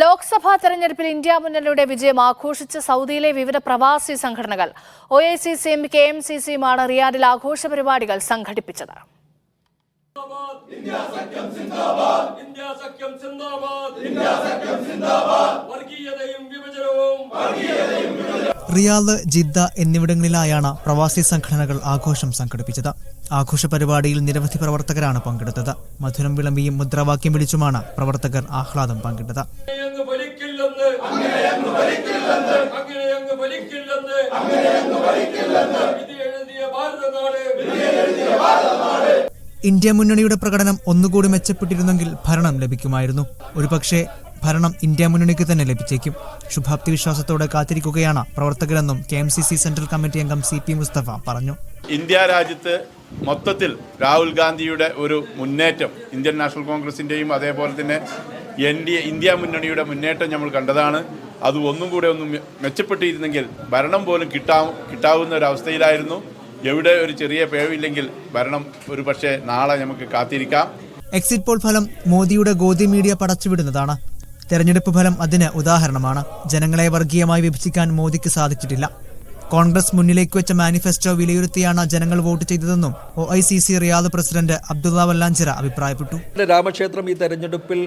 ലോക്സഭാ തെരഞ്ഞെടുപ്പിൽ ഇന്ത്യ മുന്നണിയുടെ വിജയം ആഘോഷിച്ച സൗദിയിലെ വിവിധ പ്രവാസി സംഘടനകൾ. ഒ ഐ സി സിയും കെ എം സി സിയുമാണ് റിയാദിൽ ആഘോഷ പരിപാടികൾ സംഘടിപ്പിച്ചത്. റിയാദ് ജിദ്ദ എന്നിവിടങ്ങളിലായാണ് പ്രവാസി സംഘടനകൾ ആഘോഷം സംഘടിപ്പിച്ചത്. ആഘോഷ പരിപാടിയിൽ നിരവധി പ്രവർത്തകരാണ് പങ്കെടുത്തത്. മധുരം വിളമ്പിയും മുദ്രാവാക്യം വിളിച്ചുമാണ് പ്രവർത്തകർ ആഹ്ലാദം പങ്കിട്ടത്. ഇന്ത്യ മുന്നണിയുടെ പ്രകടനം ഒന്നുകൂടി മെച്ചപ്പെട്ടിരുന്നെങ്കിൽ ഭരണം ലഭിക്കുമായിരുന്നു. ഒരുപക്ഷെ ഭരണം ഇന്ത്യ മുന്നണിക്ക് തന്നെ ലഭിച്ചേക്കും. ശുഭാപ്തി വിശ്വാസത്തോടെ കാത്തിരിക്കുകയാണ് പ്രവർത്തകരെന്നും K M C C central committee അംഗം സി പി മുസ്തഫ പറഞ്ഞു. ഇന്ത്യ രാജ്യത്ത് മൊത്തത്തിൽ രാഹുൽ ഗാന്ധിയുടെ ഒരു മുന്നേറ്റം ഇന്ത്യൻ നാഷണൽ കോൺഗ്രസിന്റെയും അതേപോലെ തന്നെ ഇന്ത്യ മുന്നണിയുടെ മുന്നേറ്റം നമ്മൾ കണ്ടതാണ്. അത് ഒന്നും കൂടെ ഒന്ന് മെച്ചപ്പെട്ടിരുന്നെങ്കിൽ ഭരണം പോലും കിട്ടാ കിട്ടാവുന്ന ഒരു അവസ്ഥയിലായിരുന്നു. എവിടെ ഒരു ചെറിയ പേവില്ലെങ്കിൽ ഭരണം ഒരു പക്ഷേ നാളെ നമുക്ക് കാത്തിരിക്കാം. എക്സിറ്റ് പോൾ ഫലം മോദിയുടെ ഗോദി മീഡിയ പടച്ചുവിടുന്നതാണ്. തെരഞ്ഞെടുപ്പ് ഫലം അതിന് ഉദാഹരണമാണ്. ജനങ്ങളെ വർഗീയമായി വിഭജിക്കാൻ മോദിക്ക് സാധിച്ചിട്ടില്ല. കോൺഗ്രസ് മുന്നിലേക്ക് വെച്ച മാനിഫെസ്റ്റോ വിലയിരുത്തിയാണ് ജനങ്ങൾ വോട്ട് ചെയ്തതെന്നും O I C C Riyadh president Abdullah Vallanchira അഭിപ്രായപ്പെട്ടു. രാമക്ഷേത്രം ഈ തെരഞ്ഞെടുപ്പിൽ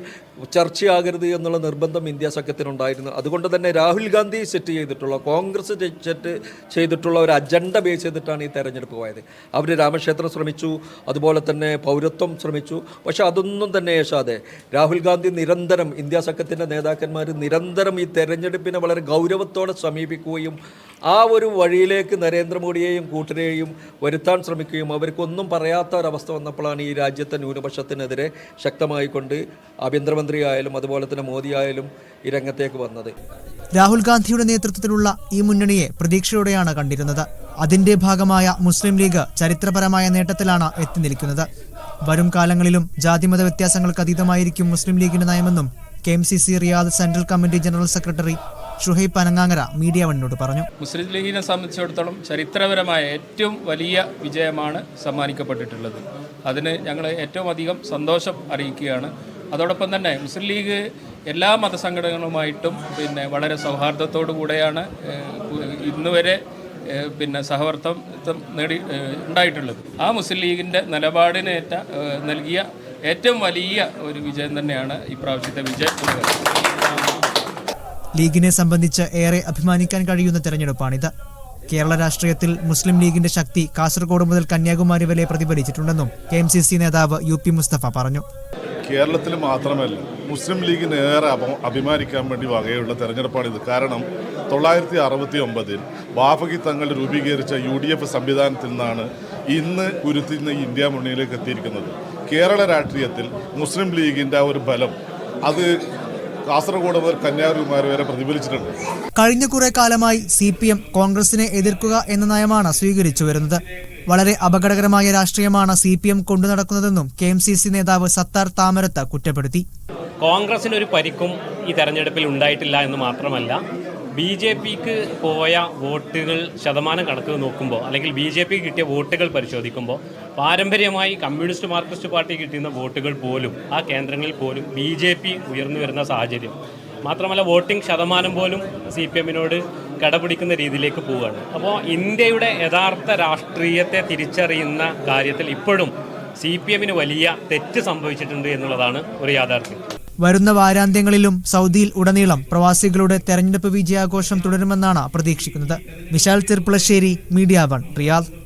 ചർച്ചയാകരുത് എന്നുള്ള നിർബന്ധം ഇന്ത്യ സഖ്യത്തിനുണ്ടായിരുന്നു. അതുകൊണ്ട് തന്നെ രാഹുൽ ഗാന്ധി സെറ്റ് ചെയ്തിട്ടുള്ള കോൺഗ്രസ് സെറ്റ് ചെയ്തിട്ടുള്ള ഒരു അജണ്ട ബേസ് ചെയ്തിട്ടാണ് ഈ തെരഞ്ഞെടുപ്പ് പോയത്. അവർ രാമക്ഷേത്രം ശ്രമിച്ചു അതുപോലെ തന്നെ പൗരത്വം ശ്രമിച്ചു. പക്ഷേ അതൊന്നും തന്നെ യേശാതെ രാഹുൽ ഗാന്ധി നിരന്തരം ഇന്ത്യ സഖ്യത്തിന്റെ നേതാക്കന്മാർ നിരന്തരം ഈ തെരഞ്ഞെടുപ്പിനെ വളരെ ഗൗരവത്തോടെ സമീപിക്കുകയും ആ ഒരു വഴിയിലേക്ക് നരേന്ദ്രമോദിയെയും കൂട്ടരെയും വരുത്താൻ ശ്രമിക്കുകയും അവർക്കൊന്നും പറയാത്ത ഒരവസ്ഥ വന്നപ്പോഴാണ് ഈ രാജ്യത്തെ ന്യൂനപക്ഷത്തിനെതിരെ ശക്തമായിക്കൊണ്ട് ആഭ്യന്തരമന്ത്രി ആയാലും അതുപോലെ തന്നെ മോദി ആയാലും ഈ രംഗത്തേക്ക് വന്നത്. രാഹുൽ ഗാന്ധിയുടെ നേതൃത്വത്തിലുള്ള ഈ മുന്നണിയെ പ്രതീക്ഷയോടെയാണ് കണ്ടിരുന്നത്. അതിന്റെ ഭാഗമായ മുസ്ലിം ലീഗ് ചരിത്രപരമായ നേട്ടത്തിലാണ് എത്തി നിൽക്കുന്നത്. വരും കാലങ്ങളിലും ജാതിമത വ്യത്യാസങ്ങൾക്ക് അതീതമായിരിക്കും മുസ്ലിം ലീഗിന്റെ നയമെന്നും K M C C Riyadh central committee general secretary Shuhaib Panangangara media വണ്ണിനോട് പറഞ്ഞു. മുസ്ലിം ലീഗിനെ സംബന്ധിച്ചിടത്തോളം ചരിത്രപരമായ ഏറ്റവും വലിയ വിജയമാണ് സമ്മാനിക്കപ്പെട്ടിട്ടുള്ളത്. അതിന് ഞങ്ങൾ ഏറ്റവും അധികം സന്തോഷം അറിയിക്കുകയാണ്. അതോടൊപ്പം തന്നെ മുസ്ലിം ലീഗ് എല്ലാ മതസംഘടനകളുമായിട്ടും പിന്നെ വളരെ സൗഹാർദ്ദത്തോടു കൂടെയാണ് ഇന്നുവരെ ഇന്ന് വരെ പിന്നെ സഹവർത്തം നേടി ഉണ്ടായിട്ടുള്ളത്. ആ മുസ്ലിം ലീഗിന്റെ നിലപാടിനേറ്റ നൽകിയ ഏറ്റവും വലിയ ഒരു വിജയം തന്നെയാണ് ഇപ്രാവശ്യത്തെ വിജയം ലീഗിനെ സംബന്ധിച്ച് ഏറെ അഭിമാനിക്കാൻ കഴിയുന്ന തെരഞ്ഞെടുപ്പാണിത്. കേരള രാഷ്ട്രീയത്തിൽ മുസ്ലിം ലീഗിന്റെ ശക്തി കാസർഗോഡ് മുതൽ കന്യാകുമാരി വരെ പ്രതിഫലിച്ചിട്ടുണ്ടെന്നും കെ എം സി സി നേതാവ് യു പി മുസ്തഫ പറഞ്ഞു. കേരളത്തിൽ മാത്രമല്ല മുസ്ലിം ലീഗിന് ഏറെ അഭിമാനിക്കാൻ വേണ്ടി വകയുള്ള തെരഞ്ഞെടുപ്പാണിത്. കാരണം തൊള്ളായിരത്തി അറുപത്തി ഒമ്പതിൽ ബാഫകി തങ്ങൾ രൂപീകരിച്ച യു ഡി എഫ് സംവിധാനത്തിൽ നിന്നാണ് ഇന്ന് ഉരുത്തിന്ന് ഇന്ത്യ മുന്നണിയിലേക്ക് എത്തിയിരിക്കുന്നത്. കേരള രാഷ്ട്രീയത്തിൽ മുസ്ലിം ലീഗിന്റെ ആ ഒരു ബലം അത് കാസർഗോഡ് മുതൽ കന്യാകുമാരി വരെ പ്രതിഫലിച്ചിട്ടുണ്ട്. കഴിഞ്ഞ കുറെ കാലമായി സി പി എം കോൺഗ്രസിനെ എതിർക്കുക എന്ന നയമാണ് സ്വീകരിച്ചു വരുന്നത്. വളരെ അപകടകരമായ രാഷ്ട്രീയമാണ് സി പി എം കൊണ്ടു നടക്കുന്നതെന്നും കെ എം സി സി നേതാവ് സത്താർ താമരത്ത് കുറ്റപ്പെടുത്തി. കോൺഗ്രസിനൊരു പരിക്കും ഈ തെരഞ്ഞെടുപ്പിൽ ഉണ്ടായിട്ടില്ല എന്ന് മാത്രമല്ല ബി ജെ പിക്ക് പോയ വോട്ടുകൾ ശതമാനം കണക്ക് നോക്കുമ്പോൾ അല്ലെങ്കിൽ ബി ജെ പി കിട്ടിയ വോട്ടുകൾ പരിശോധിക്കുമ്പോൾ പാരമ്പര്യമായി കമ്മ്യൂണിസ്റ്റ് മാർക്സിസ്റ്റ് പാർട്ടി കിട്ടുന്ന വോട്ടുകൾ പോലും ആ കേന്ദ്രങ്ങളിൽ പോലും ബി ജെ പി ഉയർന്നു വരുന്ന സാഹചര്യം. മാത്രമല്ല വോട്ടിംഗ് ശതമാനം പോലും സി പി എമ്മിനോട് കടപിടിക്കുന്ന രീതിയിലേക്ക് പോവുകയാണ്. അപ്പോൾ ഇന്ത്യയുടെ യഥാർത്ഥ രാഷ്ട്രീയത്തെ തിരിച്ചറിയുന്ന കാര്യത്തിൽ ഇപ്പോഴും സി പി എമ്മിന് വലിയ തെറ്റ് സംഭവിച്ചിട്ടുണ്ട് എന്നുള്ളതാണ് ഒരു യാഥാർത്ഥ്യം. വരുന്ന വാരാന്ത്യങ്ങളിലും സൗദിയിൽ ഉടനീളം പ്രവാസികളുടെ തെരഞ്ഞെടുപ്പ് വിജയാഘോഷം തുടരുമെന്നാണ് പ്രതീക്ഷിക്കുന്നത്. Vishal Cherpulassery media one Riyadh.